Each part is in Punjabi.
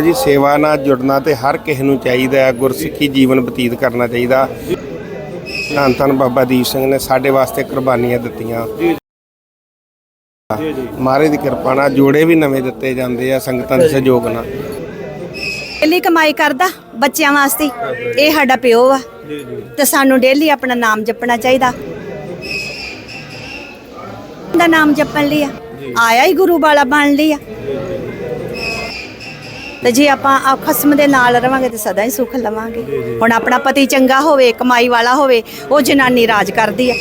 ਜੀ ਸੇਵਾ ਨਾਲ ਜੁੜਨਾ ਤੇ ਹਰ ਕਿਸੇ ਨੂੰ ਚਾਹੀਦਾ ਹੈ ਗੁਰਸਿੱਖੀ ਜੀਵਨ ਬਤੀਤ ਕਰਨਾ ਚਾਹੀਦਾ। ਧੰਨ ਧੰਨ ਬਾਬਾ ਦੀਪ ਸਿੰਘ ਨੇ ਸਾਡੇ ਵਾਸਤੇ ਕੁਰਬਾਨੀਆਂ ਦਿੱਤੀਆਂ। ਮਹਾਰਾਜ ਦੀ ਕਿਰਪਾ ਨਾਲ ਜੋੜੇ ਵੀ ਨਵੇਂ ਦਿੱਤੇ ਜਾਂਦੇ ਆ ਸੰਗਤਾਂ ਦੇ ਸਹਿਯੋਗ ਨਾਲ। ਡੇਲੀ ਕਮਾਈ ਕਰਦਾ ਬੱਚਿਆਂ ਵਾਸਤੇ ਇਹ ਸਾਡਾ ਪਿਓ ਆ ਤੇ ਸਾਨੂੰ ਡੇਲੀ ਆਪਣਾ ਨਾਮ ਜਪਣਾ ਚਾਹੀਦਾ। ਦਾ ਨਾਮ ਜਪਣ ਲਈ ਆਇਆ ਹੀ ਗੁਰੂ ਵਾਲਾ ਬਣ ਲਈ ਆ। ਤੇ ਜੇ ਆਪਾਂ ਆ ਖਸਮ ਦੇ ਨਾਲ ਰਵਾਂਗੇ ਤੇ ਸਦਾ ਹੀ ਸੁੱਖ ਲਵਾਂਗੇ। ਹੁਣ ਆਪਣਾ ਪਤੀ ਚੰਗਾ ਹੋਵੇ ਕਮਾਈ ਵਾਲਾ ਹੋਵੇ ਉਹ ਜਨਾਨੀ ਰਾਜ ਕਰਦੀ ਆ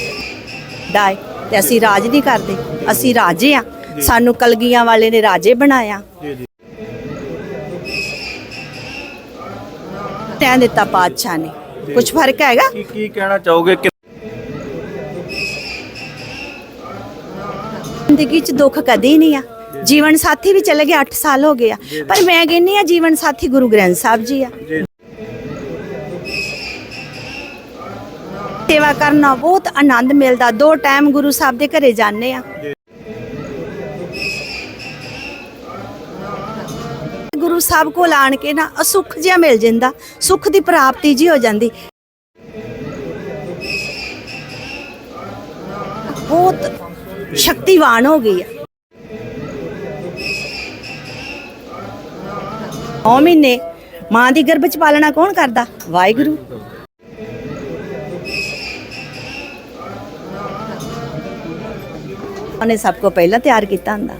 ਡਾਏ ਤੇ ਅਸੀਂ ਰਾਜ ਨਹੀਂ ਕਰਦੇ ਅਸੀਂ ਰਾਜੇ ਆ ਸਾਨੂੰ ਕਲਗੀਆਂ ਵਾਲੇ ਨੇ ਰਾਜੇ ਬਣਾਇਆ। ਤੈਂ ਦਿੱਤਾ ਪਾਤਸ਼ਾਹ ਨੇ। ਕੁਝ ਫ਼ਰਕ ਹੈਗਾ? ਕੀ ਕੀ ਕਹਿਣਾ ਚਾਹੋਗੇ? ਕਿ ਜ਼ਿੰਦਗੀ 'ਚ ਦੁੱਖ ਕਦੇ ਨਹੀਂ ਆ। ਜੀਵਨ ਸਾਥੀ ਵੀ ਚਲੇ ਗਏ 8 ਸਾਲ ਹੋ ਗਏ ਆ। ਪਰ ਮੈਂ ਕਹਿੰਨੀ ਆ ਜੀਵਨ ਸਾਥੀ ਗੁਰੂ ਗ੍ਰੰਥ ਸਾਹਿਬ ਜੀ ਆ। ਸੇਵਾ ਕਰਨਾ ਬਹੁਤ ਆਨੰਦ ਮਿਲਦਾ। ਦੋ ਟਾਈਮ ਗੁਰੂ ਸਾਹਿਬ ਦੇ ਘਰੇ ਜਾਂਦੇ ਆ। ਗੁਰੂ ਸਾਹਿਬ ਕੋਲ ਆਣ ਕੇ ਨਾ ਅਸੁੱਖ ਜਿਹਾ ਮਿਲ ਜਾਂਦਾ। ਸੁੱਖ ਦੀ ਪ੍ਰਾਪਤੀ ਜੀ ਹੋ ਜਾਂਦੀ। ਬਹੁਤ ਸ਼ਕਤੀਵਾਨ ਹੋ ਗਈ ਆ। ਨੌ ਮਹੀਨੇ ਮਾਂ ਦੀ ਗਰਭ ਚ ਪਾਲਣਾ ਕੌਣ ਕਰਦਾ? ਵਾਹਿਗੁਰੂ। ਉਹਨੇ ਸਭ ਕੋ ਪਹਿਲਾਂ ਤਿਆਰ ਕੀਤਾ ਹੁੰਦਾ।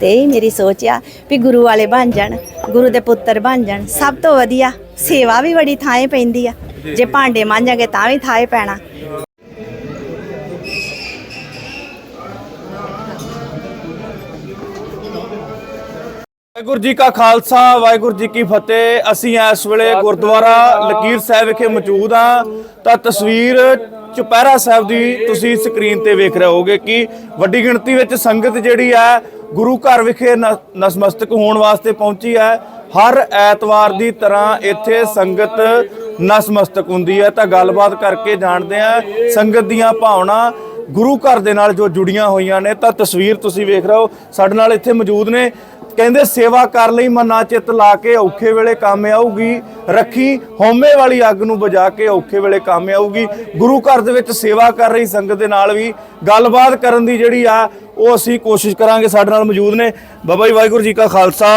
ਤੇ ਇਹ ਮੇਰੀ ਸੋਚ ਆ ਵੀ ਗੁਰੂ ਵਾਲੇ ਬਣ ਜਾਣ, ਗੁਰੂ ਦੇ ਪੁੱਤਰ ਬਣ ਜਾਣ, ਸਭ ਤੋਂ ਵਧੀਆ ਸੇਵਾ ਵੀ ਬੜੀ ਥਾਂ ਪੈਂਦੀ ਆ। ਜੇ ਭਾਂਡੇ ਮਾਂਜਾਂਗੇ ਤਾਂ ਵੀ ਥਾਂ ਪੈਣਾ। ਵਾਹਿਗੁਰੂ ਜੀ ਕਾ ਖਾਲਸਾ ਵਾਹਿਗੁਰੂ ਜੀ ਕੀ ਫਤਿਹ। ਅਸੀਂ ਇਸ ਵੇਲੇ ਗੁਰਦੁਆਰਾ ਲਕੀਰ ਸਾਹਿਬ ਵਿਖੇ ਮੌਜੂਦ ਹਾਂ। ਤਾਂ ਤਸਵੀਰ ਚੁਪਹਿਰਾ ਸਾਹਿਬ ਦੀ ਤੁਸੀਂ ਸਕਰੀਨ ਤੇ ਵੇਖ ਰਹੇ ਹੋਗੇ ਕਿ ਵੱਡੀ ਗਿਣਤੀ ਵਿੱਚ ਸੰਗਤ ਜਿਹੜੀ ਹੈ ਗੁਰੂ ਘਰ ਵਿਖੇ ਨਸਮਸਤਕ ਹੋਣ ਵਾਸਤੇ ਪਹੁੰਚੀ ਹੈ। ਹਰ ਐਤਵਾਰ ਦੀ ਤਰ੍ਹਾਂ ਇੱਥੇ ਸੰਗਤ ਨਸਮਸਤਕ ਹੁੰਦੀ ਹੈ। ਤਾਂ ਗੱਲਬਾਤ ਕਰਕੇ ਜਾਣਦੇ ਆ ਸੰਗਤ ਦੀਆਂ ਭਾਵਨਾ ਗੁਰੂ ਘਰ ਦੇ ਨਾਲ ਜੋ ਜੁੜੀਆਂ ਹੋਈਆਂ ਨੇ। ਤਾਂ ਤਸਵੀਰ ਤੁਸੀਂ ਵੇਖ ਰਹੇ ਹੋ ਸਾਡੇ ਨਾਲ ਇੱਥੇ ਮੌਜੂਦ ਨੇ ਕਹਿੰਦੇ ਸੇਵਾ ਕਰ ਲਈ ਮਨਾ ਚਿੱਤ ਲਾ ਕੇ ਔਖੇ ਵੇਲੇ ਕੰਮ ਆਊਗੀ। ਰੱਖੀ ਹਉਮੈ ਵਾਲੀ ਅੱਗ ਨੂੰ ਬੁਝਾ ਕੇ ਔਖੇ ਵੇਲੇ ਕੰਮ ਆਊਗੀ। ਗੁਰੂ ਘਰ ਦੇ ਵਿੱਚ ਸੇਵਾ ਕਰ ਰਹੀ ਸੰਗਤ ਦੇ ਨਾਲ ਵੀ। ਗੱਲਬਾਤ ਕਰਨ ਦੀ ਜਿਹੜੀ ਆ ਉਹ ਅਸੀਂ ਕੋਸ਼ਿਸ਼ ਕਰਾਂਗੇ ਸਾਡੇ ਨਾਲ ਮੌਜੂਦ ਨੇ। ਬਾਬਾ ਜੀ ਵਾਹਿਗੁਰੂ ਜੀ ਕਾ ਖਾਲਸਾ।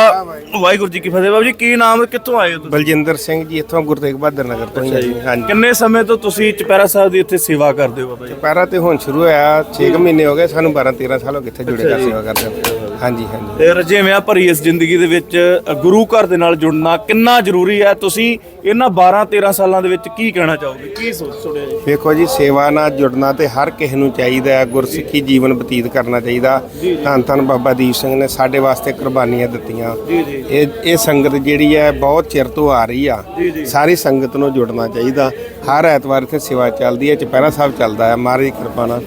ਵਾਹਿਗੁਰੂ ਜੀ ਕੀ ਫਤਿਹ। ਬਾਬਾ ਜੀ ਕੀ ਨਾਮ ਕਿੱਥੋਂ ਆਏ ਹੋ ਤੁਸੀਂ? ਬਲਜਿੰਦਰ ਸਿੰਘ ਜੀ ਇੱਥੋਂ ਗੁਰੂ ਤੇਗ ਬਹਾਦਰ ਨਗਰ ਤੋਂ ਹੀ ਹਾਂਜੀ। ਕਿੰਨੇ ਸਮੇਂ ਤੋਂ ਤੁਸੀਂ ਚੁਪਹਿਰਾ ਸਾਹਿਬ ਦੀ ਇੱਥੇ ਸੇਵਾ ਕਰਦੇ ਹੋ ਬਾਬਾ ਜੀ? ਪੈਰਾ ਤੇ ਹੁਣ ਸ਼ੁਰੂ ਹੋਇਆ 6 ਮਹੀਨੇ ਹੋ ਗਏ ਸਾਨੂੰ 12 13 ਸਾਲ ਹੋ ਗਏ ਇੱਥੇ ਜੁੜੇ ਕਰ ਸੇਵਾ ਕਰਦੇ ਹਾਂ। ਹਾਂਜੀ ਹਾਂਜੀ। ਤੇ ਰਜੇਵਿਆਂ ਭਰੀ ਇਸ ਜ਼ਿੰਦਗੀ ਦੇ ਵਿੱਚ ਗੁਰੂ ਘਰ ਦੇ ਨਾਲ ਜੁੜਨਾ ਕਿੰਨਾ ਜ਼ਰੂਰੀ ਹੈ? ਤੁਸੀਂ ਇਹਨਾਂ 12 13 ਸਾਲਾਂ ਦੇ ਵਿੱਚ ਕੀ ਕਹਿਣਾ ਚਾਹੋਗੇ? ਕੀ ਸੋਚ ਸੁਣਿਆ ਜੀ? ਵੇਖੋ ਜੀ ਸੇਵਾ ਨਾਲ ਜੁੜਨਾ ਤੇ ਹਰ ਕਿਸੇ ਨੂੰ ਚਾਹੀਦਾ ਹੈ ਗੁਰਸਿੱਖੀ ਜੀਵਨ ਬਤੀਤ ਕਰਨਾ ਚਾਹੀਦਾ। ਧੰਨ ਧੰਨ ਬਾਬਾ ਦੀਪ ਸਿੰਘ ਨੇ ਸਾਡੇ ਵਾਸਤੇ ਕੁਰਬਾਨੀਆਂ ਦਿੱਤੀਆਂ। ਇਹ ਇਹ ਸੰਗਤ ਜਿਹੜੀ ਹੈ ਬਹੁਤ ਚਿਰ ਤੋਂ ਆ ਰਹੀ ਆ। ਸਾਰੀ ਸੰਗਤ ਨੂੰ ਜੁੜਨਾ ਚਾਹੀਦਾ। ਹਰ ਐਤਵਾਰ ਇੱਥੇ ਸੇਵਾ ਚੱਲਦੀ ਹੈ ਚੁਪਹਿਰਾ ਸਾਹਿਬ ਚੱਲਦਾ ਹੈ। ਮਹਾਰਾਜ ਦੀ ਕਿਰਪਾ ਨਾਲ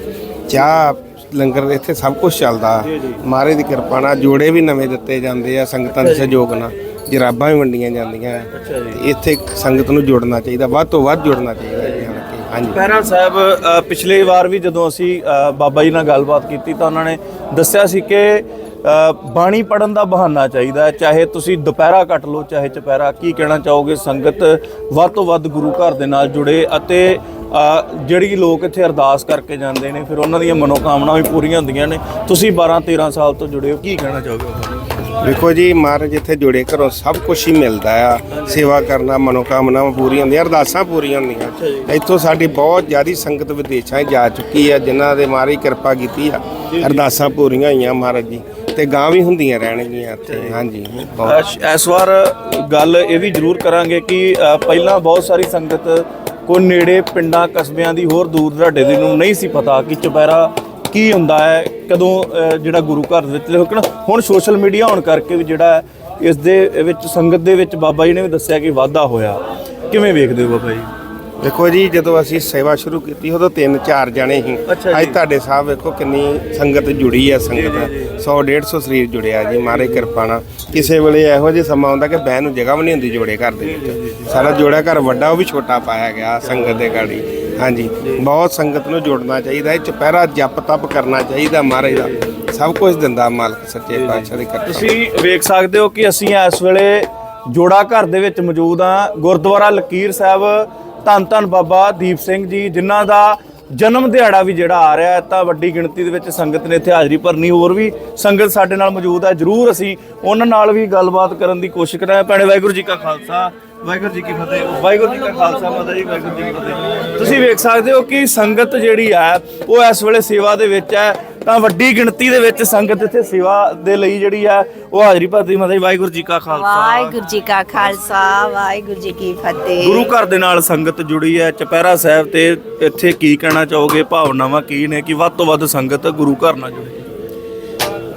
ਚਾਹ ਲੰਗਰ ਇੱਥੇ ਸਭ ਕੁਝ ਚੱਲਦਾ। ਮਹਾਰਾਜ ਦੀ ਕਿਰਪਾ ਨਾਲ ਜੋੜੇ ਵੀ ਨਵੇਂ ਦਿੱਤੇ ਜਾਂਦੇ ਆ ਸੰਗਤਾਂ ਦੇ ਸਹਿਯੋਗ ਨਾਲ। ਜਰਾਬਾਂ ਵੀ ਵੰਡੀਆਂ ਜਾਂਦੀਆਂ। ਤੇ ਇੱਥੇ ਸੰਗਤ ਨੂੰ ਜੁੜਨਾ ਚਾਹੀਦਾ ਵੱਧ ਤੋਂ ਵੱਧ ਜੁੜਨਾ ਚਾਹੀਦਾ ਜੀ ਕੇ। ਹਾਂਜੀ। ਪਹਿਰਾ ਸਾਹਿਬ ਅ, ਪਿਛਲੇ ਵਾਰ ਵੀ ਜਦੋਂ ਅਸੀਂ ਅ, ਬਾਬਾ ਜੀ ਨਾਲ ਗੱਲਬਾਤ ਕੀਤੀ ਤਾਂ ਉਹਨਾਂ ਨੇ ਦੱਸਿਆ ਸੀ ਕਿ ਅ, ਬਾਣੀ ਪੜਨ ਦਾ ਬਹਾਨਾ ਚਾਹੀਦਾ ਹੈ ਚਾਹੇ ਤੁਸੀਂ ਦੁਪਹਿਰਾ ਕੱਟ ਲਓ ਚਾਹੇ ਚੁਪਹਿਰਾ। ਕੀ ਕਹਿਣਾ ਚਾਹੋਗੇ? ਸੰਗਤ ਵੱਧ ਤੋਂ ਵੱਧ ਗੁਰੂ ਘਰ ਦੇ ਨਾਲ ਜੁੜੇ ਅਤੇ ਅ, ਜਿਹੜੀ ਲੋਕ ਇੱਥੇ ਅਰਦਾਸ ਕਰਕੇ ਜਾਂਦੇ ਨੇ ਫਿਰ ਉਹਨਾਂ ਦੀਆਂ ਮਨੋਕਾਮਨਾ ਵੀ ਪੂਰੀਆਂ ਹੁੰਦੀਆਂ ਨੇ। ਤੁਸੀਂ 12 13 ਸਾਲ ਤੋਂ ਜੁੜੇ ਹੋ ਕੀ ਕਹਿਣਾ ਚਾਹੋਗੇ ਵੇਖੋ ਜੀ ਮਹਾਰਾਜ ਜਿੱਥੇ ਜੁੜੇ ਘਰੋਂ ਸਭ ਕੁਝ ਹੀ ਮਿਲਦਾ ਆ। ਸੇਵਾ ਕਰਨਾ ਮਨੋਕਾਮਨਾਵਾਂ ਪੂਰੀਆਂ ਹੁੰਦੀਆਂ ਅਰਦਾਸਾਂ ਪੂਰੀਆਂ ਹੁੰਦੀਆਂ। ਇੱਥੋਂ ਸਾਡੀ ਬਹੁਤ ਜ਼ਿਆਦੀ ਸੰਗਤ ਵਿਦੇਸ਼ਾਂ ਜਾ ਚੁੱਕੀ ਆ ਜਿਨ੍ਹਾਂ ਦੇ ਮਹਾਰਾਜ ਕਿਰਪਾ ਕੀਤੀ ਆ। ਅਰਦਾਸਾਂ ਪੂਰੀਆਂ ਹੋਈਆਂ ਮਹਾਰਾਜ ਜੀ। ਤੇ ਗਾਂ ਵੀ ਹੁੰਦੀਆਂ ਰਹਿਣਗੀਆਂ ਇੱਥੇ। ਹਾਂਜੀ ਇਸ ਵਾਰ ਗੱਲ ਇਹ ਵੀ ਜ਼ਰੂਰ ਕਰਾਂਗੇ ਕਿ ਪਹਿਲਾਂ ਬਹੁਤ ਸਾਰੀ ਸੰਗਤ ਕੋ ਨੇੜੇ ਪਿੰਡਾਂ ਕਸਬਿਆਂ ਦੀ ਹੋਰ ਦੂਰ ਦਰਾਡੇ ਦੀ ਨੂੰ ਨਹੀਂ ਸੀ ਪਤਾ ਕਿ ਚੁਪਹਿਰਾ ਕੀ ਹੁੰਦਾ ਹੈ ਕਦੋਂ ਜਿਹੜਾ ਗੁਰੂ ਘਰ ਦੇ ਵਿੱਚ ਲੇਕਿਨ ਹੁਣ ਸੋਸ਼ਲ ਮੀਡੀਆ ਹੋਣ ਕਰਕੇ ਵੀ ਜਿਹੜਾ ਹੈ, ਇਸ ਦੇ ਵਿੱਚ ਸੰਗਤ ਦੇ ਵਿੱਚ ਬਾਬਾ ਜੀ ਨੇ ਵੀ ਦੱਸਿਆ ਕਿ ਵਾਧਾ ਹੋਇਆ। ਕਿਵੇਂ ਵੇਖਦੇ ਹੋ ਬਾਬਾ ਜੀ? ਵੇਖੋ ਜੀ ਜਦੋਂ ਅਸੀਂ ਸੇਵਾ ਸ਼ੁਰੂ ਕੀਤੀ ਉਦੋਂ ਤਿੰਨ ਚਾਰ ਜਣੇ ਜੀ। ਅੱਜ ਤੁਹਾਡੇ ਸਾਹਿਬ ਵੇਖੋ ਕਿੰਨੀ ਸੰਗਤ ਜੁੜੀ ਹੈ ਸੰਗਤ 100 150 ਸਰੀਰ ਜੁੜਿਆ ਜੀ ਮਾਰੇ ਕਿਰਪਾ ਨਾਲ। ਕਿਸੇ ਵੇਲੇ ਇਹੋ ਜਿਹਾ ਸਮਾਂ ਆਉਂਦਾ ਕਿ ਬਹਿਣ ਨੂੰ ਜਗ੍ਹਾ ਵੀ ਨਹੀਂ ਹੁੰਦੀ ਜੋੜੇ ਘਰ ਦੇ ਵਿੱਚ। ਸਾਰਾ ਜੋੜਾ ਘਰ ਵੱਡਾ ਉਹ ਵੀ ਛੋਟਾ ਪਾਇਆ ਗਿਆ ਸੰਗਤ ਦੇ ਗਾੜੀ। ਹਾਂਜੀ। ਬਹੁਤ ਸੰਗਤ ਨੂੰ ਜੋੜਨਾ ਚਾਹੀਦਾ ਹੈ ਚੁਪਹਿਰਾ ਜਪ ਤਪ ਕਰਨਾ ਚਾਹੀਦਾ ਮਹਾਰਾਜ ਦਾ। ਸਭ ਕੁਝ ਦਿੰਦਾ ਮਾਲਕ ਸੱਚੇ ਪਾਤਸ਼ਾਹ ਦੀ ਕਿਰਪਾ ਤੁਸੀਂ ਵੇਖ ਸਕਦੇ ਹੋ ਕਿ ਅਸੀਂ ਇਸ ਵੇਲੇ ਜੋੜਾ ਘਰ ਦੇ ਵਿੱਚ ਮੌਜੂਦ ਆ ਗੁਰਦੁਆਰਾ ਲਕੀਰ ਸਾਹਿਬ ਧੰਨ ਧੰਨ ਬਾਬਾ ਦੀਪ ਸਿੰਘ ਜੀ ਜਿਨ੍ਹਾਂ ਦਾ ਜਨਮ ਦਿਹਾੜਾ ਵੀ ਜਿਹੜਾ ਆ ਰਿਹਾ ਹੈ ਤਾਂ ਵੱਡੀ ਗਿਣਤੀ ਦੇ ਵਿੱਚ ਸੰਗਤ ਨੇ ਇੱਥੇ ਹਾਜ਼ਰੀ ਭਰਨੀ। ਹੋਰ ਵੀ ਸੰਗਤ ਸਾਡੇ ਨਾਲ ਮੌਜੂਦ ਹੈ ਜਰੂਰ ਅਸੀਂ ਉਹਨਾਂ ਨਾਲ ਵੀ ਗੱਲਬਾਤ ਕਰਨ ਦੀ ਕੋਸ਼ਿਸ਼ ਕਰਾਂਗੇ। ਭੈਣੇ ਵਾਹਿਗੁਰੂ ਜੀ ਕਾ ਖਾਲਸਾ ਵਾਹਿਗੁਰੂ ਜੀ ਕੀ ਫਤਿਹ। ਵਾਹਿਗੁਰੂ ਜੀ ਕਾ ਖਾਲਸਾ ਮਾਤਾ ਜੀ ਵਾਹਿਗੁਰੂ ਜੀ ਕੀ ਫਤਿਹ। ਤੁਸੀਂ ਵੇਖ ਸਕਦੇ ਹੋ ਕਿ ਸੰਗਤ ਜਿਹੜੀ ਹੈ ਉਹ ਇਸ ਵੇਲੇ ਸੇਵਾ ਦੇ ਵਿੱਚ ਹੈ। ਤਾਂ ਵੱਡੀ ਗਿਣਤੀ ਦੇ ਵਿੱਚ ਸੰਗਤ ਇੱਥੇ ਸੇਵਾ ਦੇ ਲਈ ਜਿਹੜੀ ਹੈ ਉਹ ਹਾਜ਼ਰੀ ਭਰਦੀ ਮਾਤਾ ਜੀ ਵਾਹਿਗੁਰੂ ਜੀ ਕਾ ਖਾਲਸਾ। ਵਾਹਿਗੁਰੂ ਜੀ ਕਾ ਖਾਲਸਾ ਵਾਹਿਗੁਰੂ ਜੀ ਕੀ ਫਤਿਹ। ਗੁਰੂ ਘਰ ਦੇ ਨਾਲ ਸੰਗਤ ਜੁੜੀ ਹੈ। ਚਪਹਿਰਾ ਸਾਹਿਬ ਤੇ ਇੱਥੇ ਕੀ ਕਹਿਣਾ ਚਾਹੋਗੇ? ਭਾਵਨਾਵਾਂ ਕੀ ਨੇ ਕਿ ਵੱਧ ਤੋਂ ਵੱਧ ਸੰਗਤ ਗੁਰੂ ਘਰ ਨਾਲ ਜੁੜੇ।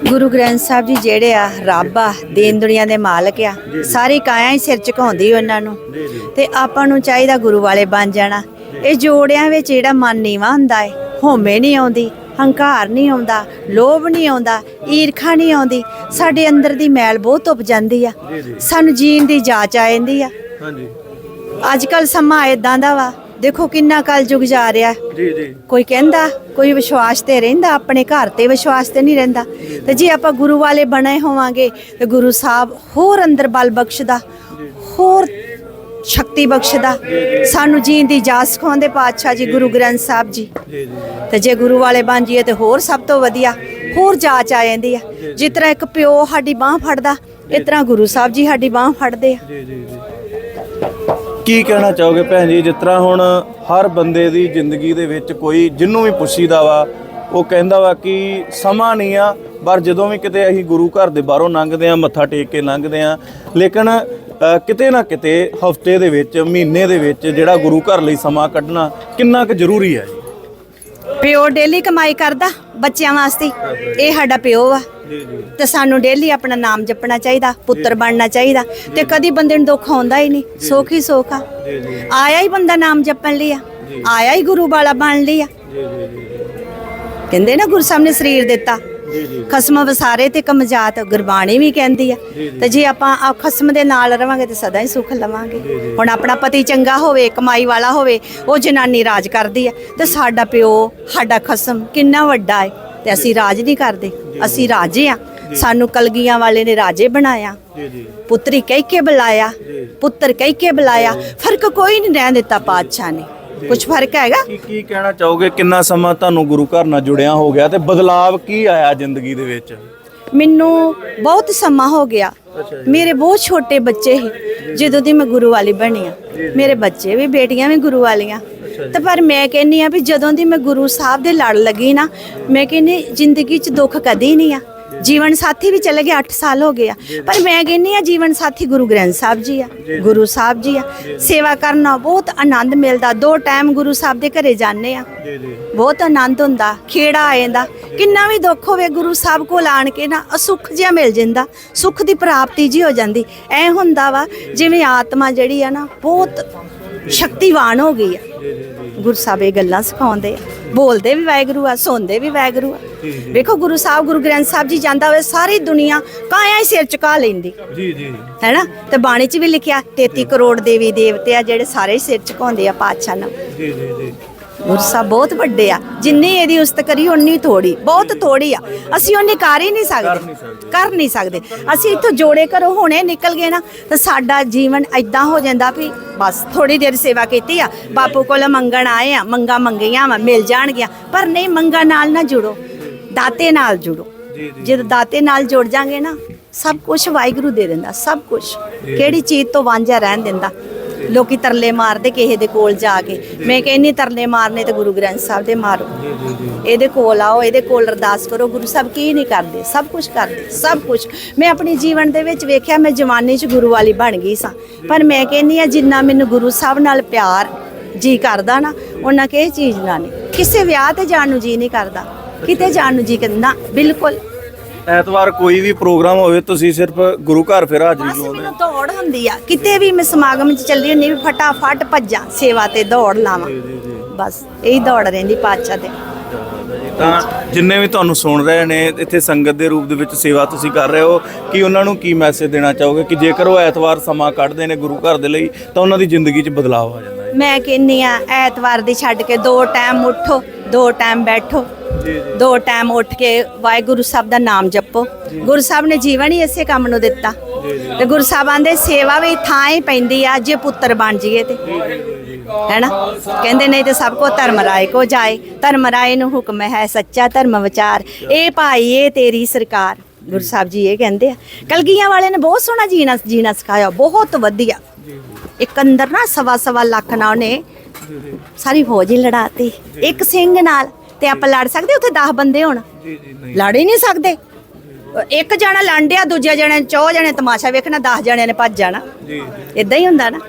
ਗੁਰੂ ਗ੍ਰੰਥ ਸਾਹਿਬ ਜੀ ਜਿਹੜੇ ਆ ਰੱਬ ਆ ਦੇਨ ਦੁਨੀਆ ਦੇ ਮਾਲਕ ਆ ਸਾਰੀ ਕਾਇਆ ਹੀ ਸਿਰ ਝੁਕਾਉਂਦੀ ਉਹਨਾਂ ਨੂੰ। ਤੇ ਆਪਾਂ ਨੂੰ ਚਾਹੀਦਾ ਗੁਰੂ ਵਾਲੇ ਬਣ ਜਾਣਾ। ਇਹ ਜੋੜਿਆਂ ਵਿੱਚ ਜਿਹੜਾ ਮਨ ਨੀਵਾ ਹੁੰਦਾ ਏ ਹਉਮੈ ਨਹੀਂ ਆਉਂਦੀ ਹੰਕਾਰ ਨਹੀਂ ਆਉਂਦਾ ਲੋਭ ਨਹੀਂ ਆਉਂਦਾ ਈਰਖਾ ਨਹੀਂ ਆਉਂਦੀ ਸਾਡੇ ਅੰਦਰ ਦੀ ਮੈਲ ਬਹੁਤ ਉਪ ਜਾਂਦੀ ਆ। ਸਾਨੂੰ ਜੀਣ ਦੀ ਜਾਚ ਆ ਜਾਂਦੀ ਆ। ਹਾਂਜੀ। ਅੱਜ ਕੱਲ ਸਮਾਂ ਇਦਾਂ ਦਾ ਵਾ ਦੇਖੋ ਕਿੰਨਾ ਕਲ ਯੁਗ ਜਾ ਰਿਹਾ। ਜੀ ਜੀ। ਕੋਈ ਕਹਿੰਦਾ ਕੋਈ ਵਿਸ਼ਵਾਸ ਤੇ ਰਹਿੰਦਾ ਆਪਣੇ ਘਰ ਤੇ ਵਿਸ਼ਵਾਸ ਤੇ ਨਹੀਂ ਰਹਿੰਦਾ। ਤੇ ਜੇ ਆਪਾਂ ਗੁਰੂ ਵਾਲੇ ਬਣੇ ਹੋਵਾਂਗੇ ਤੇ ਗੁਰੂ ਸਾਹਿਬ ਹੋਰ ਅੰਦਰ ਬਲ ਬਖਸ਼ਦਾ ਹੋਰ ਸ਼ਕਤੀ ਬਖਸ਼ਦਾ। ਸਾਨੂੰ ਜੀਣ ਦੀ ਜਾਚ ਸਿਖਾਉਂਦੇ ਪਾਤਸ਼ਾਹ ਜੀ ਗੁਰੂ ਗ੍ਰੰਥ ਸਾਹਿਬ ਜੀ। ਤੇ ਜੇ ਗੁਰੂ ਵਾਲੇ ਬਣ ਜਾਈਏ ਤੇ ਹੋਰ ਸਭ ਤੋਂ ਵਧੀਆ ਹੋਰ ਜਾਚ ਆ ਜਾਂਦੀ ਆ। ਜਿਸ ਤਰ੍ਹਾਂ ਇੱਕ ਪਿਓ ਸਾਡੀ ਬਾਹ ਫੜਦਾ ਇਸ ਤਰ੍ਹਾਂ ਗੁਰੂ ਸਾਹਿਬ ਜੀ ਸਾਡੀ ਬਾਹ ਫੜਦੇ ਆ। ਜੀ ਜੀ। ਕੀ ਕਹਿਣਾ ਚਾਹੋਗੇ ਭੈਣ ਜੀ? ਜਿਸ ਤਰ੍ਹਾਂ ਹੁਣ ਹਰ ਬੰਦੇ ਦੀ ਜ਼ਿੰਦਗੀ ਦੇ ਵਿੱਚ ਕੋਈ ਜਿੰਨੂੰ ਵੀ ਪੁੱਛੀਦਾ ਵਾ, ਉਹ ਕਹਿੰਦਾ ਵਾ ਕਿ ਸਮਾਂ ਨਹੀਂ ਆ, ਪਰ ਜਦੋਂ ਵੀ ਕਿਤੇ ਅਸੀਂ ਗੁਰੂ ਘਰ ਦੇ ਬਾਹਰੋਂ ਲੰਘਦੇ ਆ ਮੱਥਾ ਟੇਕ ਕੇ ਲੰਘਦੇ ਆ ਲੇਕਿਨ ਕਿਤੇ ਨਾ ਕਿਤੇ ਹਫ਼ਤੇ ਦੇ ਵਿੱਚ, ਮਹੀਨੇ ਦੇ ਵਿੱਚ ਜਿਹੜਾ ਗੁਰੂ ਘਰ ਲਈ ਸਮਾਂ ਕੱਢਣਾ ਕਿੰਨਾ ਕੁ ਜ਼ਰੂਰੀ ਹੈ ਪਿਓ ਡੇਲੀ ਕਮਾਈ ਕਰਦਾ ਬੱਚਿਆਂ ਵਾਸਤੇ, ਇਹ ਸਾਡਾ ਪਿਓ ਆ ਤੇ ਸਾਨੂੰ ਡੇਲੀ ਆਪਣਾ ਨਾਮ ਜਪਣਾ ਚਾਹੀਦਾ ਪੁੱਤਰ ਬਣਨਾ ਚਾਹੀਦਾ ਤੇ ਕਦੀ ਬੰਦੇ ਨੂੰ ਦੁੱਖ ਆਉਂਦਾ ਹੀ ਨਹੀਂ ਸੁੱਖ ਹੀ ਸੁੱਖ। ਆ ਆਇਆ ਹੀ ਬੰਦਾ ਨਾਮ ਜਪਣ ਲਈ ਆ। ਆਇਆ ਹੀ ਗੁਰੂ ਵਾਲਾ ਬਣ ਲਈ ਆ। ਕਹਿੰਦੇ ਨਾ ਗੁਰੂ ਸਾਹਿਬ ਨੇ ਸਰੀਰ ਦਿੱਤਾ। ਖਸਮ ਵਸਾਰੇ ਤੇ ਕਮਜਾਤ ਗੁਰਬਾਣੀ ਵੀ ਕਹਿੰਦੀ ਆ। ਤੇ ਜੇ ਆਪਾਂ ਆ ਖਸਮ ਦੇ ਨਾਲ ਰਵਾਂਗੇ ਤੇ ਸਦਾ ਹੀ ਸੁੱਖ ਲਵਾਂਗੇ। ਹੁਣ ਆਪਣਾ ਪਤੀ ਚੰਗਾ ਹੋਵੇ ਕਮਾਈ ਵਾਲਾ ਹੋਵੇ ਉਹ ਜਨਾਨੀ ਰਾਜ ਕਰਦੀ ਆ। ਤੇ ਸਾਡਾ ਪਿਓ ਸਾਡਾ ਖਸਮ ਕਿੰਨਾ ਵੱਡਾ ਹੈ ਤੇ ਅਸੀਂ ਰਾਜ ਨਹੀਂ ਕਰਦੇ। ਅਸੀਂ ਰਾਜੇ ਆ। ਸਾਨੂੰ ਕਲਗੀਆਂ ਵਾਲੇ ਨੇ ਰਾਜੇ ਬਣਾਇਆ। ਜੀ ਜੀ। ਪੁੱਤਰੀ ਕਹਿ ਕੇ ਬੁਲਾਇਆ। ਪੁੱਤਰ ਕਹਿ ਕੇ ਬੁਲਾਇਆ। ਫ਼ਰਕ ਕੋਈ ਨਹੀਂ ਰਹਿਣ ਦਿੱਤਾ ਪਾਤਸ਼ਾਹ ਨੇ। ਕੁਝ ਫ਼ਰਕ ਹੈਗਾ? ਕੀ ਕੀ ਕਹਿਣਾ ਚਾਹੋਗੇ? ਕਿੰਨਾ ਸਮਾਂ ਤੁਹਾਨੂੰ ਗੁਰੂ ਘਰ ਨਾਲ ਜੁੜਿਆ ਹੋ ਗਿਆ ਤੇ ਬਦਲਾਵ ਕੀ ਆਇਆ ਜ਼ਿੰਦਗੀ ਦੇ ਵਿੱਚ? ਮੈਨੂੰ ਬਹੁਤ ਸਮਾਂ ਹੋ ਗਿਆ। ਮੇਰੇ ਬਹੁਤ ਛੋਟੇ ਬੱਚੇ ਸੀ। ਜਦੋਂ ਦੀ ਮੈਂ ਗੁਰੂ ਵਾਲੀ ਬਣੀ ਆ। ਮੇਰੇ ਬੱਚੇ ਵੀ ਬੇਟੀਆਂ ਵੀ ਗੁਰੂ ਵਾਲੀਆਂ ਤੇ ਪਰ ਮੈਂ ਕਹਿੰਨੀ ਆ ਵੀ ਜਦੋਂ ਦੀ ਮੈਂ ਗੁਰੂ ਸਾਹਿਬ ਦੇ ਲੜ ਲੱਗੀ ਨਾ ਮੈਂ ਕਹਿੰਨੀ ਜ਼ਿੰਦਗੀ 'ਚ ਦੁੱਖ ਕਦੀ ਨਹੀਂ ਆ। ਜੀਵਨ ਸਾਥੀ ਵੀ ਚਲੇ ਗਏ 8 ਸਾਲ ਹੋ ਗਏ ਆ। ਪਰ ਮੈਂ ਕਹਿੰਨੀ ਆ ਜੀਵਨ ਸਾਥੀ ਗੁਰੂ ਗ੍ਰੰਥ ਸਾਹਿਬ ਜੀ ਆ ਗੁਰੂ ਸਾਹਿਬ ਜੀ ਆ। ਸੇਵਾ ਕਰਨਾ ਬਹੁਤ ਆਨੰਦ ਮਿਲਦਾ ਦੋ ਟਾਈਮ ਗੁਰੂ ਸਾਹਿਬ ਦੇ ਘਰੇ ਜਾਂਦੇ ਆ। ਬਹੁਤ ਆਨੰਦ ਹੁੰਦਾ ਖੇੜਾ ਆ ਜਾਂਦਾ। ਕਿੰਨਾ ਵੀ ਦੁੱਖ ਹੋਵੇ ਗੁਰੂ ਸਾਹਿਬ ਕੋਲ ਆਣ ਕੇ ਨਾ ਅਸੁੱਖ ਜਿਹਾ ਮਿਲ ਜਾਂਦਾ ਸੁੱਖ ਦੀ ਪ੍ਰਾਪਤੀ ਜੀ ਹੋ ਜਾਂਦੀ। ਐ ਹੁੰਦਾ ਵਾ ਜਿਵੇਂ ਆਤਮਾ ਜਿਹੜੀ ਆ ਨਾ ਬਹੁਤ ਸ਼ਕਤੀਵਾਨ ਹੋ ਗਈ ਆ। ਗੁਰੂ ਸਾਹਿਬ ਇਹ ਗੱਲਾਂ ਸਿਖਾਉਂਦੇ ਆ। ਬੋਲਦੇ ਵੀ ਵਾਹਿਗੁਰੂ ਆ ਸੁਣਦੇ ਵੀ ਵਾਹਿਗੁਰੂ ਆ। ਵੇਖੋ ਗੁਰੂ ਸਾਹਿਬ ਗੁਰੂ ਗ੍ਰੰਥ ਸਾਹਿਬ ਜੀ ਜਾਂਦਾ ਹੋਵੇ ਸਾਰੀ ਦੁਨੀਆ ਕਾਇਆ ਹੀ ਸਿਰ ਝੁਕਾ ਲੈਂਦੀ। ਜੀ ਜੀ। ਹੈਨਾ? ਤੇ ਬਾਣੀ 'ਚ ਵੀ ਲਿਖਿਆ 33 ਕਰੋੜ ਦੇਵੀ ਦੇਵਤੇ ਆ ਜਿਹੜੇ ਸਾਰੇ ਸਿਰ ਝੁਕਾਉਂਦੇ ਆ ਪਾਤਸ਼ਾਹ ਨੂੰ ਜੀ ਜੀ ਜੀ। ਸਾਹਿਬ ਬਹੁਤ ਵੱਡੇ ਆ। ਜਿੰਨੀ ਇਹਦੀ ਉਸਤ ਕਰੀ ਉਨੀ ਥੋੜੀ ਬਹੁਤ ਥੋੜੀ ਆ। ਅਸੀਂ ਉਹਨੇ ਕਰ ਹੀ ਨਹੀਂ ਸਕਦੇ। ਕਰ ਨਹੀਂ ਸਕਦੇ। ਅਸੀਂ ਇੱਥੋਂ ਜੋੜੇ ਕਰੋ ਹੁਣੇ ਨਿਕਲ ਗਏ ਨਾ ਤਾਂ ਸਾਡਾ ਜੀਵਨ ਐਦਾਂ ਹੋ ਜਾਂਦਾ ਵੀ ਬਸ ਥੋੜੀ ਦੇਰ ਸੇਵਾ ਕੀਤੀ ਆ। ਬਾਪੂ ਕੋਲ ਮੰਗਣ ਆਏ ਆ ਮੰਗਾ ਮੰਗੀਆਂ ਵਾ ਮਿਲ ਜਾਣਗੀਆਂ। ਪਰ ਨਹੀਂ ਮੰਗਾ ਨਾਲ ਨਾ ਜੁੜੋ। ਦਾਤੇ ਨਾਲ ਜੁੜੋ। ਜਦੋਂ ਦਾਤੇ ਨਾਲ ਜੁੜ ਜਾਗੇ ਨਾ ਸਭ ਕੁਝ ਵਾਹਿਗੁਰੂ ਦੇ ਦਿੰਦਾ ਸਭ ਕੁਝ ਕਿਹੜੀ ਚੀਜ਼ ਤੋਂ ਵਾਂਝਾ ਰਹਿਣ ਦਿੰਦਾ? ਲੋਕੀ ਤਰਲੇ ਮਾਰਦੇ ਕਿਸੇ ਦੇ ਕੋਲ ਜਾ ਕੇ। ਮੈਂ ਕਹਿੰਨੀ ਤਰਲੇ ਮਾਰਨੇ ਤੇ ਗੁਰੂ ਗ੍ਰੰਥ ਸਾਹਿਬ ਦੇ ਮਾਰੋ। ਇਹਦੇ ਕੋਲ ਆਓ ਇਹਦੇ ਕੋਲ ਅਰਦਾਸ ਕਰੋ ਗੁਰੂ ਸਾਹਿਬ ਕੀ ਨਹੀਂ ਕਰਦੇ? ਸਭ ਕੁਝ ਕਰਦੇ ਸਭ ਕੁਝ ਮੈਂ ਆਪਣੀ ਜੀਵਨ ਦੇ ਵਿੱਚ ਵੇਖਿਆ ਮੈਂ ਜਵਾਨੀ 'ਚ ਗੁਰੂ ਵਾਲੀ ਬਣ ਗਈ ਸਾਂ। ਪਰ ਮੈਂ ਕਹਿੰਨੀ ਆ ਜਿੰਨਾ ਮੈਨੂੰ ਗੁਰੂ ਸਾਹਿਬ ਨਾਲ ਪਿਆਰ ਜੀ ਕਰਦਾ ਨਾ ਉਹਨਾਂ ਕਿਸੇ ਚੀਜ਼ ਨਾਲ ਨਹੀਂ ਕਿਸੇ ਵਿਆਹ ਤੇ ਜਾਣ ਨੂੰ ਜੀ ਨਹੀਂ ਕਰਦਾ। ਕਿਤੇ ਜਾਣ ਨੂੰ ਜੀ ਕਰਦਾ। ਬਿਲਕੁਲ। ਐਤਵਾਰ ਕੋਈ ਵੀ ਪ੍ਰੋਗਰਾਮ ਹੋਵੇ ਤੁਸੀਂ ਸਿਰਫ ਗੁਰੂ ਘਰ ਫਿਰ ਹਾਜ਼ਰੀ ਬਸ ਲਾਉਂਦੇ ਮੈਨੂੰ ਦੌੜ ਹੁੰਦੀ ਆ। ਕਿਤੇ ਵੀ ਮੈਂ ਸਮਾਗਮ 'ਚ ਚੱਲੀ ਹੁੰਦੀ ਵੀ ਫਟਾਫਟ ਭੱਜਾਂ ਸੇਵਾ ਤੇ ਦੌੜ ਲਾਵਾਂ। ਬਸ ਇਹੀ ਦੌੜ ਰਹਿੰਦੀ ਪਾਤਸ਼ਾਹ ਦੇ ਤਾਂ ਜਿੰਨੇ ਵੀ ਤੁਹਾਨੂੰ ਸੁਣ ਰਹੇ ਨੇ ਇੱਥੇ ਸੰਗਤ ਦੇ ਰੂਪ ਦੇ ਵਿੱਚ ਸੇਵਾ ਤੁਸੀਂ ਕਰ ਰਹੇ ਹੋ ਕਿ ਉਹਨਾਂ ਨੂੰ ਕੀ ਮੈਸੇਜ ਦੇਣਾ ਚਾਹੋਗੇ ਕਿ ਜੇਕਰ ਉਹ ਐਤਵਾਰ ਸਮਾਂ ਕੱਢਦੇ ਨੇ ਗੁਰੂ ਘਰ ਦੇ ਲਈ ਤਾਂ ਉਹਨਾਂ ਦੀ ਜ਼ਿੰਦਗੀ 'ਚ ਬਦਲਾਅ ਆ ਜਾਂਦਾ ਹੈ? ਮੈਂ ਕਹਿੰਨੀ ਆ ਐਤਵਾਰ ਦੀ ਛੱਡ ਕੇ ਦੋ ਟਾਈਮ ਉੱਠੋ। ਦੋ ਟਾਈਮ ਬੈਠੋ। ਦੋ ਟਾਈਮ ਉੱਠ ਕੇ ਵਾਹਿਗੁਰੂ ਸਾਹਿਬ ਦਾ ਨਾਮ ਜਪੋ। ਗੁਰੂ ਸਾਹਿਬ ਨੇ ਜੀਵਨ ਹੀ ਇਸੇ ਕੰਮ ਨੂੰ ਦਿੱਤਾ। ਤੇ ਗੁਰੂ ਸਾਹਿਬਾਂ ਦੇ ਸੇਵਾ ਵੀ ਥਾਂ ਹੀ ਪੈਂਦੀ ਆ ਜੇ ਪੁੱਤਰ ਬਣ ਜੀਏ ਤੇ। ਹੈਨਾ? ਕਹਿੰਦੇ ਨਹੀਂ ਤੇ ਸਭ ਕੋ ਧਰਮ ਰਾਏ ਕੋ ਜਾਏ। ਧਰਮ ਰਾਏ ਨੂੰ ਹੁਕਮ ਹੈ ਸੱਚਾ ਧਰਮ ਵਿਚਾਰ। ਇਹ ਭਾਈ ਇਹ ਤੇਰੀ ਸਰਕਾਰ। ਗੁਰੂ ਸਾਹਿਬ ਜੀ ਇਹ ਕਹਿੰਦੇ ਆ। ਕਲਗੀਆਂ ਵਾਲੇ ਨੇ ਬਹੁਤ ਸੋਹਣਾ ਜੀਣਾ ਜੀਣਾ ਸਿਖਾਇਆ ਬਹੁਤ ਵਧੀਆ। ਇੱਕ ਅੰਦਰ ਨਾ ਸਵਾ ਸਵਾ ਲੱਖ ਨਾਲ ਉਹਨੇ ਸਾਰੀ ਫੌਜ ਹੀ ਲੜਾਤੀ। ਇੱਕ ਸਿੰਘ ਨਾਲ ਤੇ ਆਪਾਂ ਲੜ ਸਕਦੇ ਉੱਥੇ 10 ਬੰਦੇ ਹੋਣ। ਲੜ ਹੀ ਨਹੀਂ ਸਕਦੇ। ਇੱਕ ਜਣਾ ਲੰਡਿਆ ਦੂਜੇ ਜਣੇ ਚੌ ਜਣੇ ਤਮਾਸ਼ਾ ਵੇਖਣਾ 10 ਜਣਿਆਂ ਨੇ ਭੱਜ ਜਾਣਾ। ਜੀ ਇਦਾਂ ਹੀ ਹੁੰਦਾ ਨਾ।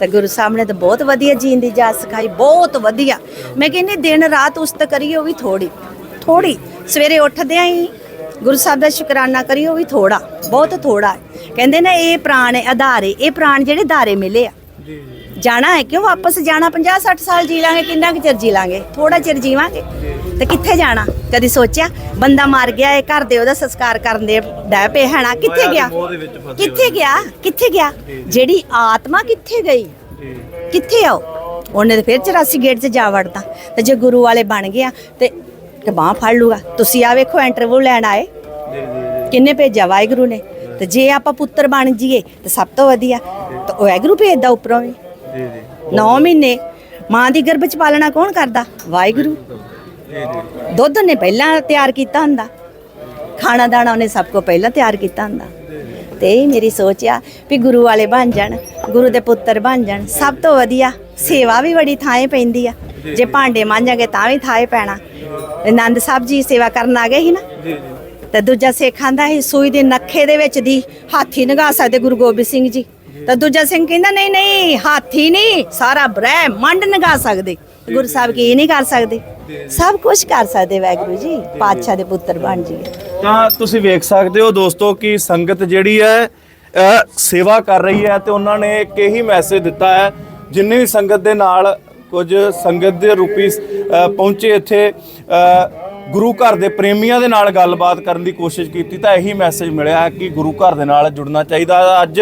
ਤੇ ਗੁਰੂ ਸਾਹਿਬ ਨੇ ਤਾਂ ਬਹੁਤ ਵਧੀਆ ਜੀਣ ਦੀ ਜਾਚ ਸਿਖਾਈ ਬਹੁਤ ਵਧੀਆ। ਮੈਂ ਕਹਿੰਦੀ ਦਿਨ ਰਾਤ ਉਸਤ ਕਰੀਏ ਉਹ ਵੀ ਥੋੜੀ ਥੋੜੀ ਸਵੇਰੇ ਉੱਠਦਿਆਂ ਹੀ ਗੁਰੂ ਸਾਹਿਬ ਦਾ ਸ਼ੁਕਰਾਨਾ ਉਹ ਵੀ ਥੋੜਾ ਬਹੁਤ ਥੋੜਾ ਕਹਿੰਦੇ ਨੇ ਇਹ ਪ੍ਰਾਣ ਹੈ ਆਧਾਰੇ ਇਹ ਪ੍ਰਾਣ ਜਿਹੜੇ ਧਾਰੇ ਮਿਲੇ ਆ। ਜਾਣਾ ਹੈ? ਕਿਉਂ ਵਾਪਸ ਜਾਣਾ? 50 60 ਸਾਲ ਜੀ ਲਾਂਗੇ ਕਿੰਨਾ ਕੁ ਚਿਰ ਜੀ ਲਾਂਗੇ? ਥੋੜਾ ਚਿਰ ਜੀਵਾਂਗੇ। ਤੇ ਕਿੱਥੇ ਜਾਣਾ? ਕਦੀ ਸੋਚਿਆ? ਬੰਦਾ ਮਰ ਗਿਆ ਇਹ ਘਰ ਦੇ ਉਹਦਾ ਸੰਸਕਾਰ ਕਰਨ ਦੇ ਡੈ ਪਏ ਹਨਾ ਕਿੱਥੇ ਗਿਆ? ਕਿੱਥੇ ਗਿਆ? ਕਿੱਥੇ ਗਿਆ? ਜਿਹੜੀ ਆਤਮਾ ਕਿੱਥੇ ਗਈ? ਕਿੱਥੇ ਆ ਉਹ? ਉਹਨੇ ਤੇ ਫਿਰ 84 ਗੇਟ 'ਚ ਜਾ ਵੜਦਾ ਤੇ ਜੇ ਗੁਰੂ ਵਾਲੇ ਬਣ ਗਿਆ ਤੇ ਤੇ ਬਾਹ ਫੜ ਲੂਗਾ। ਤੁਸੀਂ ਆ ਵੇਖੋ ਇੰਟਰਵਿਊ ਲੈਣ ਆਏ। ਕਿੰਨੇ ਭੇਜਿਆ ਵਾਹਿਗੁਰੂ ਨੇ? ਤੇ ਜੇ ਆਪਾਂ ਪੁੱਤਰ ਬਣ ਜੀਏ ਤੇ ਸਭ ਤੋਂ ਵਧੀਆ। ਤਾਂ ਉਹ ਵਾਹਿਗੁਰੂ ਭੇਜਦਾ ਉੱਪਰੋਂ ਵੀ। ਜੀ। ਜੀ 9 ਮਹੀਨੇ। ਮਾਂ ਦੀ ਗਰਭ ਚ ਪਾਲਣਾ ਕੌਣ ਕਰਦਾ? ਵਾਹਿਗੁਰੂ। ਦੁੱਧ ਨੇ ਪਹਿਲਾਂ ਤਿਆਰ ਕੀਤਾ ਹੁੰਦਾ। ਖਾਣਾ ਦਾਣਾ ਉਹਨੇ ਸਭ ਤੋਂ ਪਹਿਲਾਂ ਤਿਆਰ ਕੀਤਾ ਹੁੰਦਾ। ਤੇ ਇਹ ਮੇਰੀ ਸੋਚ ਆ ਵੀ ਗੁਰੂ ਵਾਲੇ ਬਣ ਜਾਣ ਗੁਰੂ ਦੇ ਪੁੱਤਰ ਬਣ ਜਾਣ ਸਭ ਤੋਂ ਵਧੀਆ ਸੇਵਾ ਵੀ ਬੜੀ ਥਾਂ ਪੈਂਦੀ ਆ। ਜੇ ਭਾਂਡੇ ਮਾਂਜਾਂਗੇ ਤਾਂ ਵੀ ਥਾਂ ਪੈਣਾ। ਆਨੰਦ ਸਾਹਿਬ ਜੀ ਸੇਵਾ ਕਰਨ ਆ ਗਏ ਸੀ ਨਾ। ਤੇ ਦੂਜਾ ਸਿੱਖ ਆਂਦਾ ਸੀ ਸੂਈ ਦੇ ਨੱਖੇ ਦੇ ਵਿੱਚ ਦੀ ਹਾਥੀ ਨਗਾ ਸਕਦੇ ਗੁਰੂ ਗੋਬਿੰਦ ਸਿੰਘ ਜੀ। ਤਾਂ ਦੂਜਾ ਸਿੰਘ ਕਹਿੰਦਾ ਨਹੀਂ ਨਹੀਂ ਹਾਥੀ ਨਹੀਂ ਸਾਰਾ ਬ੍ਰਹਿਮੰਡ ਨਗਾ ਸਕਦੇ। ਗੁਰੂ ਸਾਹਿਬ ਕੀ ਇਹ ਨਹੀਂ ਕਰ ਸਕਦੇ? ਸਭ ਕੁਝ ਕਰ ਸਕਦੇ ਵਾਹਿਗੁਰੂ ਜੀ ਪਾਤਸ਼ਾਹ ਦੇ ਪੁੱਤਰ ਬਣ ਜੀ ਤਾਂ ਤੁਸੀਂ ਵੇਖ ਸਕਦੇ ਹੋ ਦੋਸਤੋ ਕਿ ਸੰਗਤ ਜਿਹੜੀ ਹੈ ਅ, ਸੇਵਾ ਕਰ ਰਹੀ ਹੈ ਤੇ ਉਹਨਾਂ ਨੇ ਇੱਕ ਇਹੀ ਮੈਸੇਜ ਦਿੱਤਾ ਹੈ ਜਿੰਨੀ ਵੀ ਸੰਗਤ ਦੇ ਨਾਲ ਕੁਝ ਸੰਗਤ ਦੇ ਰੂਪੀ ਅ, ਪਹੁੰਚੇ ਇੱਥੇ ਅ, ਗੁਰੂ ਘਰ ਦੇ ਪ੍ਰੇਮੀਆਂ ਦੇ ਨਾਲ ਗੱਲਬਾਤ ਕਰਨ ਦੀ ਕੋਸ਼ਿਸ਼ ਕੀਤੀ ਤਾਂ ਇਹੀ ਮੈਸੇਜ ਮਿਲਿਆ ਹੈ ਕਿ ਗੁਰੂ ਘਰ ਦੇ ਨਾਲ ਜੁੜਨਾ ਚਾਹੀਦਾ ਅੱਜ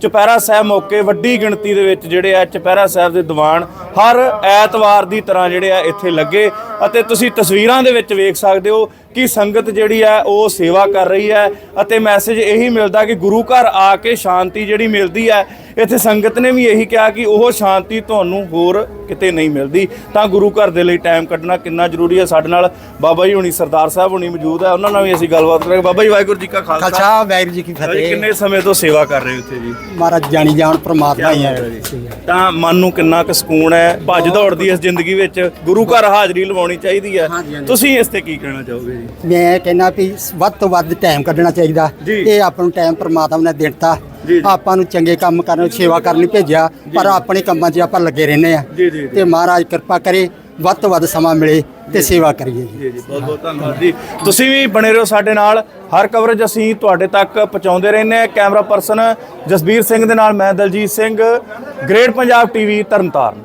ਚੁਪਹਿਰਾ ਸਾਹਿਬ ਮੌਕੇ ਵੱਡੀ ਗਿਣਤੀ ਦੇ ਵਿੱਚ ਜਿਹੜੇ ਆ ਚੁਪਹਿਰਾ ਸਾਹਿਬ ਦੇ ਦੀਵਾਨ ਹਰ ਐਤਵਾਰ ਦੀ ਤਰ੍ਹਾਂ ਜਿਹੜੇ ਆ ਇੱਥੇ ਲੱਗੇ ਅਤੇ ਤੁਸੀਂ ਤਸਵੀਰਾਂ ਦੇ ਵਿੱਚ ਵੇਖ ਸਕਦੇ ਹੋ ਕਿ ਸੰਗਤ ਜਿਹੜੀ ਹੈ ਉਹ ਸੇਵਾ ਕਰ ਰਹੀ ਹੈ ਅਤੇ ਮੈਸੇਜ ਇਹੀ ਮਿਲਦਾ ਕਿ ਗੁਰੂ ਘਰ ਆ ਕੇ ਸ਼ਾਂਤੀ ਜਿਹੜੀ ਮਿਲਦੀ ਹੈ ਇੱਥੇ ਸੰਗਤ ਨੇ ਵੀ ਇਹੀ ਕਿਹਾ ਕਿ ਉਹ ਸ਼ਾਂਤੀ ਤੁਹਾਨੂੰ ਹੋਰ ਕਿਤੇ ਨਹੀਂ ਮਿਲਦੀ। ਤਾਂ ਗੁਰੂ ਘਰ ਦੇ ਲਈ ਟਾਈਮ ਕੱਢਣਾ ਕਿੰਨਾ ਜ਼ਰੂਰੀ ਹੈ? ਸਾਡੇ ਨਾਲ ਬਾਬਾ ਜੀ ਹੁਣੀ ਸਰਦਾਰ ਸਾਹਿਬ ਹੁਣੀ ਮੌਜੂਦ ਹੈ। ਉਹਨਾਂ ਨਾਲ ਵੀ ਅਸੀਂ ਗੱਲਬਾਤ ਕਰਾਂਗੇ। ਬਾਬਾ ਜੀ ਵਾਹਿਗੁਰੂ ਜੀ ਕਾ ਖਾਲਸਾ। ਖਾਲਸਾ ਵਾਹਿਗੁਰੂ ਜੀ ਕੀ ਫਤਿਹ। ਕਿੰਨੇ ਸਮੇਂ ਤੋਂ ਸੇਵਾ ਕਰ ਰਹੇ ਹੋ ਇੱਥੇ ਜੀ? ਮਹਾਰਾਜ ਜਾਣੀ ਜਾਣ ਪ੍ਰਮਾਤਮਾ ਹੀ ਹੈ। ਤਾਂ ਮਨ ਨੂੰ ਕਿੰਨਾ ਕੁ ਸਕੂਨ ਹੈ? ਭੱਜ ਦੌੜ ਦੀ ਇਸ ਜ਼ਿੰਦਗੀ ਵਿੱਚ ਗੁਰੂ ਘਰ ਹਾਜ਼ਰੀ ਲਵਾਉਣੀ ਚਾਹੀਦੀ ਹੈ। ਤੁਸੀਂ ਇਸ ਤੇ ਕੀ ਕਹਿਣਾ ਚਾਹੋਗੇ ਜੀ? ਮੈਂ ਕਹਿੰਦਾ ਵੀ ਵੱਧ ਤੋਂ ਵੱਧ ਟਾਈਮ ਕੱਢਣਾ ਚਾਹੀਦਾ। ਇਹ ਆਪਾਂ ਨੂੰ ਟਾਈਮ ਪ੍ਰਮਾਤਮਾ ਨੇ ਦਿੱਤਾ। ਆਪਾਂ ਨੂੰ ਚੰਗੇ ਕੰਮ ਕਰਨ ਸੇਵਾ ਕਰਨ ਲਈ ਭੇਜਿਆ ਪਰ ਆਪਣੇ ਕੰਮਾਂ 'ਚ ਆਪਾਂ ਲੱਗੇ ਰਹਿੰਦੇ ਆ। ਤੇ ਮਹਾਰਾਜ ਕਿਰਪਾ ਕਰੇ ਵੱਧ ਤੋਂ ਵੱਧ ਸਮਾਂ ਮਿਲੇ ਤੇ ਸੇਵਾ ਕਰੀਏ ਜੀ। ਬਹੁਤ ਬਹੁਤ ਧੰਨਵਾਦ ਜੀ। ਤੁਸੀਂ ਵੀ ਬਣੇ ਰਹੋ ਸਾਡੇ ਨਾਲ। ਹਰ ਕਵਰੇਜ ਅਸੀਂ ਤੁਹਾਡੇ ਤੱਕ ਪਹੁੰਚਾਉਂਦੇ ਰਹਿੰਦੇ ਹਾਂ। ਕੈਮਰਾ ਪਰਸਨ ਜਸਬੀਰ ਸਿੰਘ ਦੇ ਨਾਲ ਮੈਂ ਦਲਜੀਤ ਸਿੰਘ ਗ੍ਰੇਟ ਪੰਜਾਬ ਟੀਵੀ ਤਰਨਤਾਰਨ।